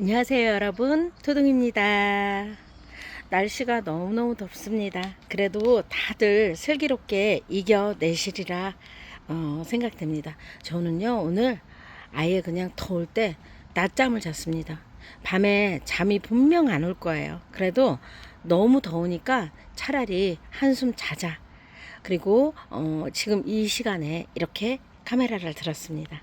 안녕하세요 여러분. 토둥입니다. 날씨가 너무너무 덥습니다. 그래도 다들 슬기롭게 이겨내시리라 어, 생각됩니다. 저는요 오늘 아예 그냥 더울 때 낮잠을 잤습니다. 밤에 잠이 분명 안 올 거예요. 그래도 너무 더우니까 차라리 한숨 자자. 그리고 어, 지금 이 시간에 이렇게 카메라를 들었습니다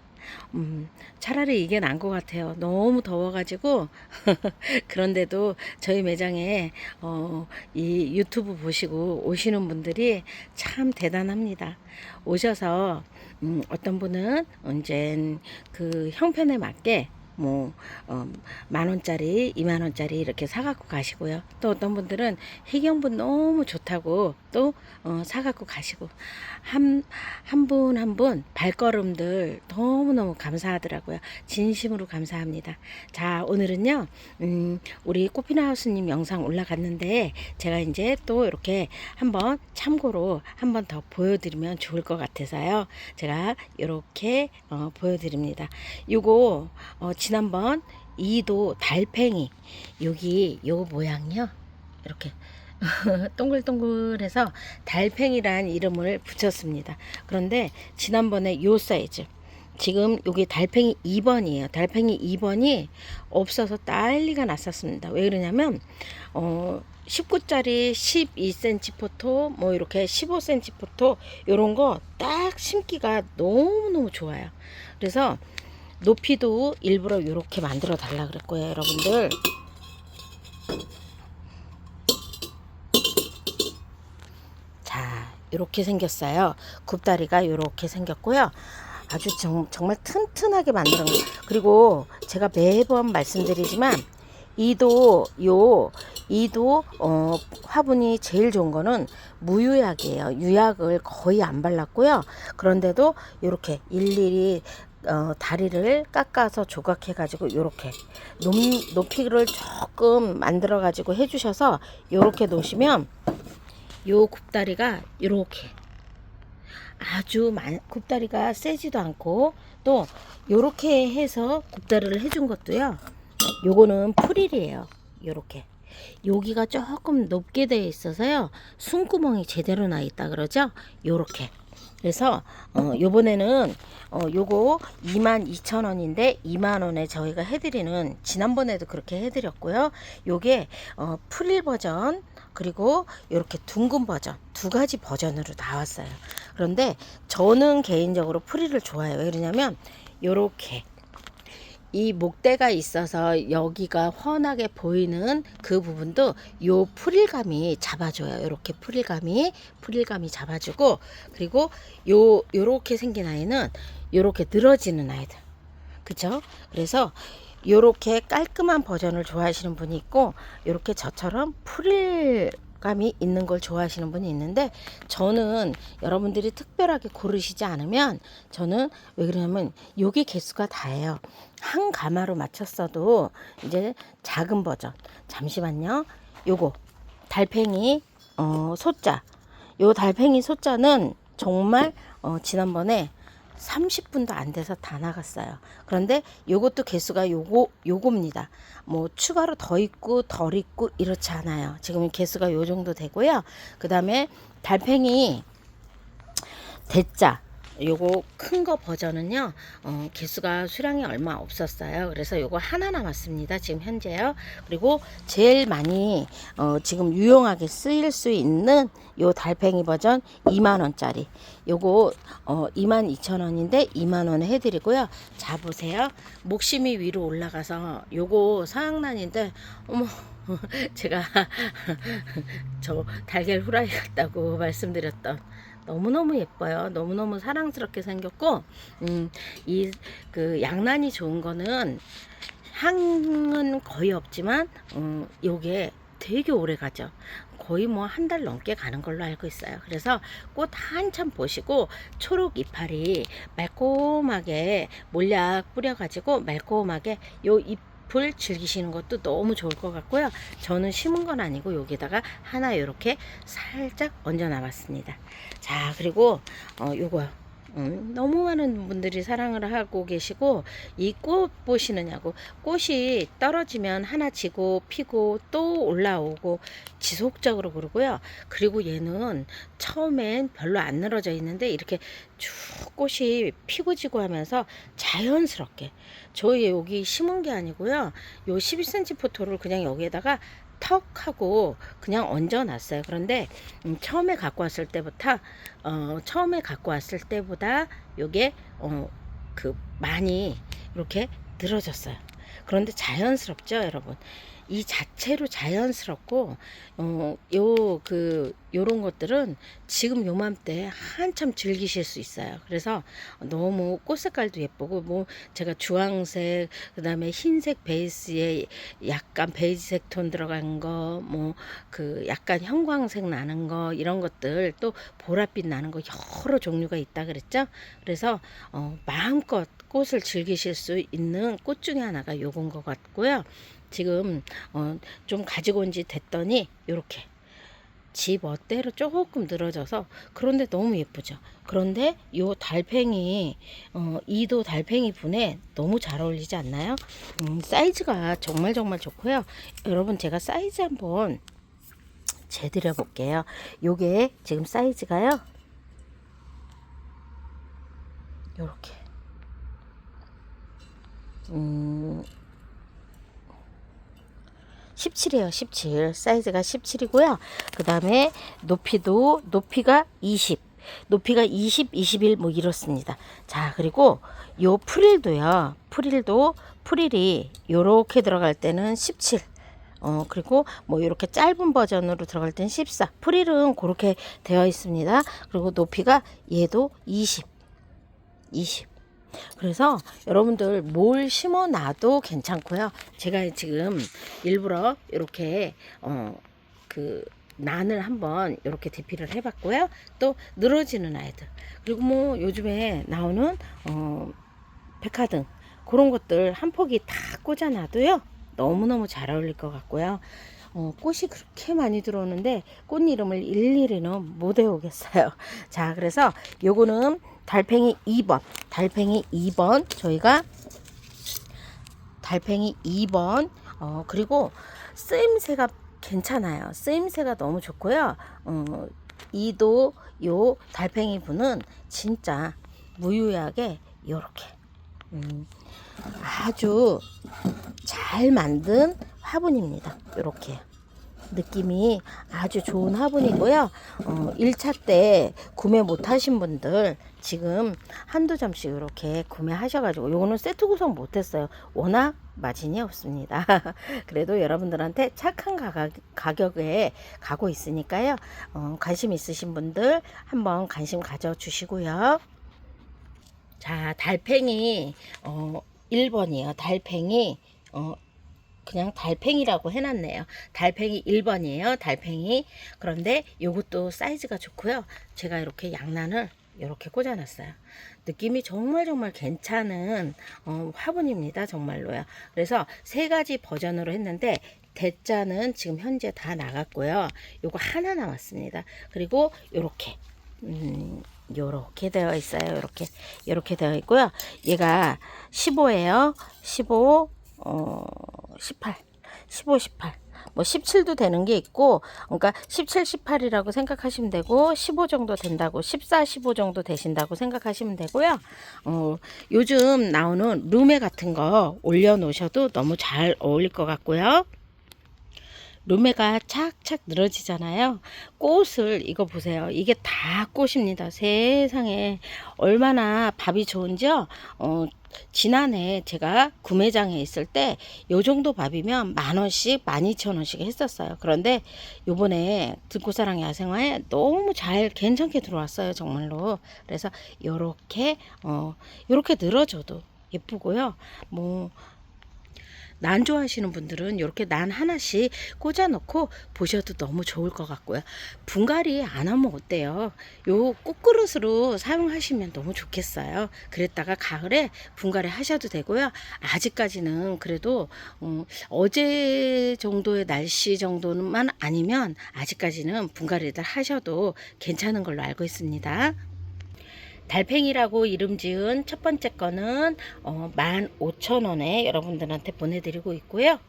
음, 차라리 이게 나은 것 같아요. 너무 더워가지고 그런데도 저희 매장에 어, 이 유튜브 보시고 오시는 분들이 참 대단합니다. 오셔서 음, 어떤 분은 언젠 그 형편에 맞게 뭐, 어, 만 원짜리, 이만 원짜리 이렇게 사갖고 가시고요. 또 어떤 분들은 해경분 너무 좋다고 또, 어, 사갖고 가시고. 한, 한 분 한 분 발걸음들 너무너무 감사하더라고요. 진심으로 감사합니다. 자, 오늘은요, 음, 우리 꽃피나하우스님 영상 올라갔는데 제가 이제 또 이렇게 한번 참고로 한번 더 보여드리면 좋을 것 같아서요. 제가 이렇게 어, 보여드립니다. 요거, 어, 지난번 이도 달팽이. 여기 요 모양이요. 이렇게 동글동글해서 달팽이란 이름을 붙였습니다. 그런데 지난번에 요 사이즈. 지금 여기 달팽이 2번이에요. 달팽이 2번이 없어서 난리가 났었습니다. 왜 그러냐면 어 19짜리 12cm 포토 뭐 이렇게 15cm 포토 요런 거 딱 심기가 너무너무 좋아요. 그래서 높이도 일부러 이렇게 만들어 달라 그랬고요 여러분들 자 이렇게 생겼어요 굽다리가 이렇게 생겼고요 아주 정, 정말 튼튼하게 놓은 그리고 제가 매번 말씀드리지만 이도 요 이도 어, 화분이 제일 좋은 거는 무유약이에요. 유약을 거의 안 발랐고요. 그런데도 이렇게 일일이 어, 다리를 깎아서 조각해 가지고 요렇게 높, 높이를 조금 만들어 가지고 해 주셔서 요렇게 놓으시면 요 굽다리가 요렇게 아주 많, 굽다리가 세지도 않고 또 요렇게 해서 굽다리를 해준 것도요 요거는 프릴이에요 요렇게. 여기가 조금 높게 되어 있어서요 숨구멍이 제대로 나 있다 그러죠? 요렇게 그래서 어 요번에는 어 요거 22,000원인데 2만 원에 저희가 해드리는 지난번에도 그렇게 해드렸고요. 요게 어 프릴 버전 그리고 이렇게 둥근 버전 두 가지 버전으로 나왔어요. 그런데 저는 개인적으로 프릴을 좋아해요. 왜 그러냐면 요렇게 이 목대가 있어서 여기가 훤하게 보이는 그 부분도 요 프릴감이 잡아줘요. 이렇게 프릴감이 프릴감이 잡아주고 그리고 요 요렇게 생긴 아이는 요렇게 늘어지는 아이들. 그죠? 그래서 요렇게 깔끔한 버전을 좋아하시는 분이 있고 요렇게 저처럼 프릴 감이 있는 걸 좋아하시는 분이 있는데 저는 여러분들이 특별하게 고르시지 않으면 저는 왜 그러냐면 요게 개수가 다예요. 한 가마로 맞췄어도 이제 작은 버전. 잠시만요. 요거 달팽이 어 소자. 요 달팽이 소자는 정말 어 지난번에 30분도 안 돼서 다 나갔어요. 그런데 요것도 개수가 요거 요겁니다. 뭐 추가로 더 있고 덜 있고 이렇지 않아요. 지금 개수가 요 정도 되고요. 그다음에 달팽이 대자 요거 큰 거 버전은요 어, 개수가 수량이 얼마 없었어요. 그래서 요거 하나 남았습니다 지금 현재요. 그리고 제일 많이 어, 지금 유용하게 쓰일 수 있는 요 달팽이 버전 2만원짜리. 요거 어, 22,000원인데 2만원에 해드리고요. 자 보세요. 목심이 위로 올라가서 요거 사양난인데 어머 제가 저 달걀 후라이 같다고 말씀드렸던 너무너무 예뻐요. 너무너무 사랑스럽게 생겼고, 음, 이, 그, 양란이 좋은 거는 향은 거의 없지만, 음, 요게 되게 오래 가죠. 거의 뭐 한 달 넘게 가는 걸로 알고 있어요. 그래서 꽃 한참 보시고 초록 이파리 말콤하게 몰약 뿌려가지고 말콤하게 요 잎 을 즐기시는 것도 너무 좋을 것 같고요. 저는 심은 건 아니고 여기다가 하나 이렇게 살짝 얹어 놔봤습니다. 자 그리고 어 요거 음, 너무 많은 분들이 사랑을 하고 계시고 이 꽃 보시느냐고 꽃이 떨어지면 하나 지고 피고 또 올라오고 지속적으로 그러고요. 그리고 얘는 처음엔 별로 안 늘어져 있는데 이렇게 쭉 꽃이 피고 지고 하면서 자연스럽게 저희 여기 심은 게 아니고요. 요 12cm 포토를 그냥 여기에다가 턱 하고 그냥 얹어 놨어요. 그런데 음, 처음에 갖고 왔을 때부터 어, 처음에 갖고 왔을 때보다 요게 어, 그 많이 이렇게 늘어졌어요. 그런데 자연스럽죠, 여러분. 이 자체로 자연스럽고 어, 요그 요런 것들은 지금 요맘때 한참 즐기실 수 있어요. 그래서 너무 꽃 색깔도 예쁘고 뭐 제가 주황색 그다음에 흰색 베이스에 약간 베이지색 톤 들어간 거 뭐 그 약간 형광색 나는 거 이런 것들 또 보랏빛 나는 거 여러 종류가 있다 그랬죠. 그래서 어, 마음껏 꽃을 즐기실 수 있는 꽃 중에 하나가 요건 것 같고요. 지금 어, 좀 가지고 온 지 됐더니 요렇게 집 어때로 조금 늘어져서 그런데 너무 예쁘죠. 그런데 요 달팽이 어, 2도 달팽이 분에 너무 잘 어울리지 않나요? 음, 사이즈가 정말 정말 좋고요. 여러분 제가 사이즈 한번 재드려 볼게요. 요게 지금 사이즈가요. 요렇게 음 17이에요. 17. 사이즈가 17이고요. 그 다음에 높이도, 높이가 20. 높이가 20, 21 뭐 이렇습니다. 자, 그리고 요 프릴도요. 프릴도, 프릴이 요렇게 들어갈 때는 17. 어, 그리고 뭐 이렇게 짧은 버전으로 들어갈 때는 14. 프릴은 그렇게 되어 있습니다. 그리고 높이가 얘도 20. 20. 그래서 여러분들 뭘 심어 놔도 괜찮고요. 제가 지금 일부러 이렇게 어그 난을 한번 이렇게 대피를 해봤고요. 또 늘어지는 아이들 그리고 뭐 요즘에 나오는 어 백화등 그런 것들 한 폭이 다 꽂아놔도요. 너무너무 잘 어울릴 것 같고요. 어, 꽃이 그렇게 많이 들어오는데 꽃 이름을 일일이는 못 외우겠어요. 자, 그래서 요거는 달팽이 2번, 달팽이 2번 저희가 달팽이 2번 어, 그리고 쓰임새가 괜찮아요. 쓰임새가 너무 좋고요. 어, 이도 요 달팽이 분은 진짜 무유하게 요렇게 음, 아주 잘 만든 화분입니다. 이렇게 느낌이 아주 좋은 화분이고요. 어, 1차 때 구매 못 하신 분들 지금 한두 점씩 이렇게 구매하셔가지고 요거는 세트 구성 못했어요. 워낙 마진이 없습니다. 그래도 여러분들한테 착한 가격, 가격에 가고 있으니까요. 어, 관심 있으신 분들 한번 관심 가져주시고요. 자, 달팽이 어, 1번이에요. 달팽이 어, 그냥 달팽이라고 해놨네요. 달팽이 1번이에요. 달팽이. 그런데 요것도 사이즈가 좋고요. 제가 이렇게 양난을 이렇게 꽂아놨어요. 느낌이 정말 정말 괜찮은 어, 화분입니다. 정말로요. 그래서 세 가지 버전으로 했는데 대자는 지금 현재 다 나갔고요. 요거 하나 남았습니다. 그리고 요렇게 음, 요렇게 되어 있어요. 요렇게 요렇게 되어 있고요. 얘가 15예요. 15 어, 18, 15, 18. 뭐 17도 되는 게 있고, 그러니까 17, 18이라고 생각하시면 되고, 15 정도 된다고, 14, 15 정도 되신다고 생각하시면 되고요. 어, 요즘 나오는 룸메 같은 거 올려 놓으셔도 너무 잘 어울릴 것 같고요. 룸메가 착착 늘어지잖아요. 꽃을 이거 보세요. 이게 다 꽃입니다. 세상에 얼마나 밥이 좋은지요. 어, 지난해 제가 구매장에 있을 때 요 정도 밥이면 만 원씩 만 이천 원씩 했었어요. 그런데 요번에 듣고사랑 야생화에 너무 잘 괜찮게 들어왔어요. 정말로. 그래서 요렇게 어 요렇게 늘어져도 예쁘고요. 뭐 난 좋아하시는 분들은 이렇게 난 하나씩 꽂아 놓고 보셔도 너무 좋을 것 같고요. 분갈이 안 하면 어때요? 요 꽃그릇으로 사용하시면 너무 좋겠어요. 그랬다가 가을에 분갈이 하셔도 되고요. 아직까지는 그래도 어, 어제 정도의 날씨 정도만 아니면 아직까지는 분갈이들 하셔도 괜찮은 걸로 알고 있습니다. 달팽이라고 이름 지은 첫 번째 거는 어, 15,000원에 여러분들한테 보내드리고 있고요.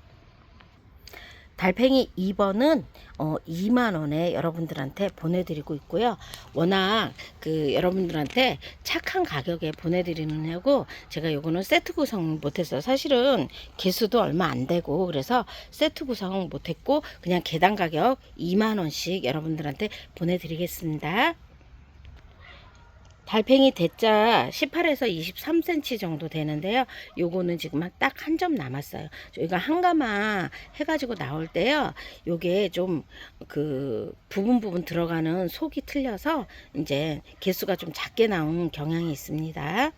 달팽이 2번은 어, 2만 원에 여러분들한테 보내드리고 있고요. 워낙 그 여러분들한테 착한 가격에 보내드리느냐고 제가 요거는 세트 구성 못했어요. 사실은 개수도 얼마 안 되고 그래서 세트 구성 못했고 그냥 개당 가격 2만 원씩 여러분들한테 보내드리겠습니다. 달팽이 대자 18에서 23cm 정도 되는데요. 요거는 지금 딱 한 점 남았어요. 저희가 한가마 해가지고 나올 때요. 요게 좀 그 부분 부분 들어가는 속이 틀려서 이제 개수가 좀 작게 나온 경향이 있습니다.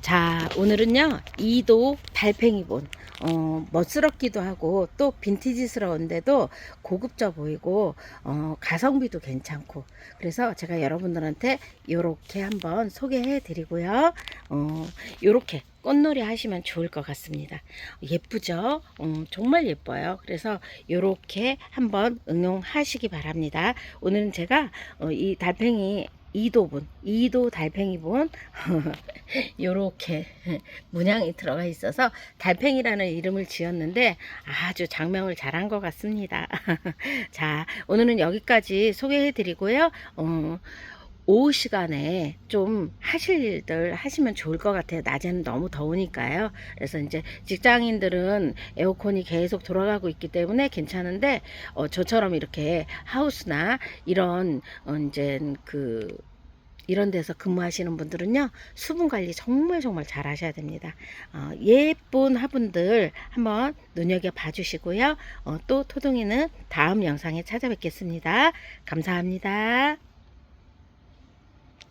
자, 오늘은요, 2도 달팽이본. 어, 멋스럽기도 하고, 또 빈티지스러운데도 고급져 보이고, 어, 가성비도 괜찮고. 그래서 제가 여러분들한테 요렇게 한번 소개해 드리고요. 어, 요렇게 꽃놀이 하시면 좋을 것 같습니다. 예쁘죠? 음, 정말 예뻐요. 그래서 요렇게 한번 응용하시기 바랍니다. 오늘은 제가 어, 이 달팽이 2도분, 2도 달팽이분 요렇게 문양이 들어가 있어서 달팽이라는 이름을 지었는데 아주 장명을 잘한 것 같습니다. 자, 오늘은 여기까지 소개해 드리고요. 어, 오후 시간에 좀 하실 일들 하시면 좋을 것 같아요. 낮에는 너무 더우니까요. 그래서 이제 직장인들은 에어컨이 계속 돌아가고 있기 때문에 괜찮은데 어, 저처럼 이렇게 하우스나 이런 어, 이제 그 이런 데서 근무하시는 분들은요 수분 관리 정말 정말 잘 하셔야 됩니다. 어, 예쁜 화분들 한번 눈여겨 봐 주시고요. 어, 또 토동이는 다음 영상에 찾아뵙겠습니다. 감사합니다